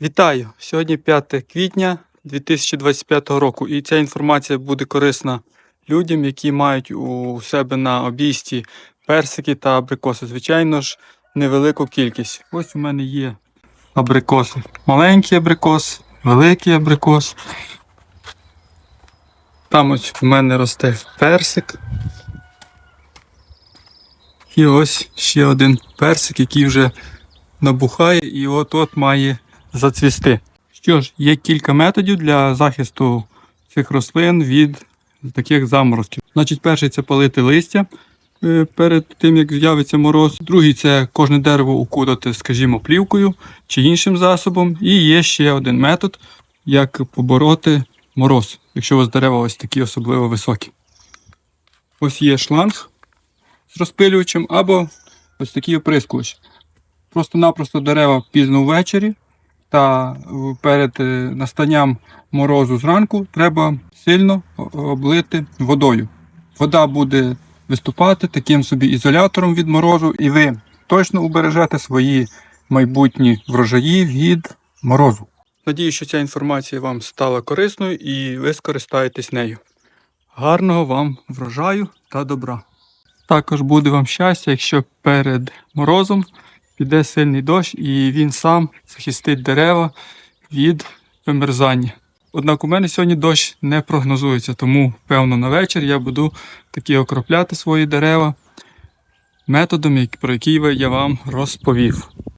Вітаю! Сьогодні 5 квітня 2025 року, і ця інформація буде корисна людям, які мають у себе на обійсті персики та абрикоси. Звичайно ж, невелику кількість. Ось у мене є абрикоси. Маленький абрикос, великий абрикос. Там ось у мене росте персик. І ось ще один персик, який вже набухає і от-от має зацвісти. Що ж, є кілька методів для захисту цих рослин від таких заморозків. Значить, перший це палити листя е, перед тим, як з'явиться мороз. Другий це кожне дерево укутати, скажімо, плівкою чи іншим засобом. І є ще один метод, як побороти мороз, якщо у вас дерева ось такі особливо високі. Ось є шланг з розпилювачем або ось такий оприскувач. Просто-напросто дерева пізно ввечері та е, перед е, настанням морозу зранку треба сильно облити водою. Вода буде виступати таким собі ізолятором від морозу, і ви точно убережете свої майбутні врожаї від морозу. Надію, що ця інформація вам стала корисною і ви скористаєтесь нею. Гарного вам врожаю та добра! Також буде вам щастя, якщо перед морозом піде сильний дощ і він сам захистить дерева від вимерзання. Однак у мене сьогодні дощ не прогнозується, тому певно на вечір я буду таки окропляти свої дерева методом, про який я вам розповів.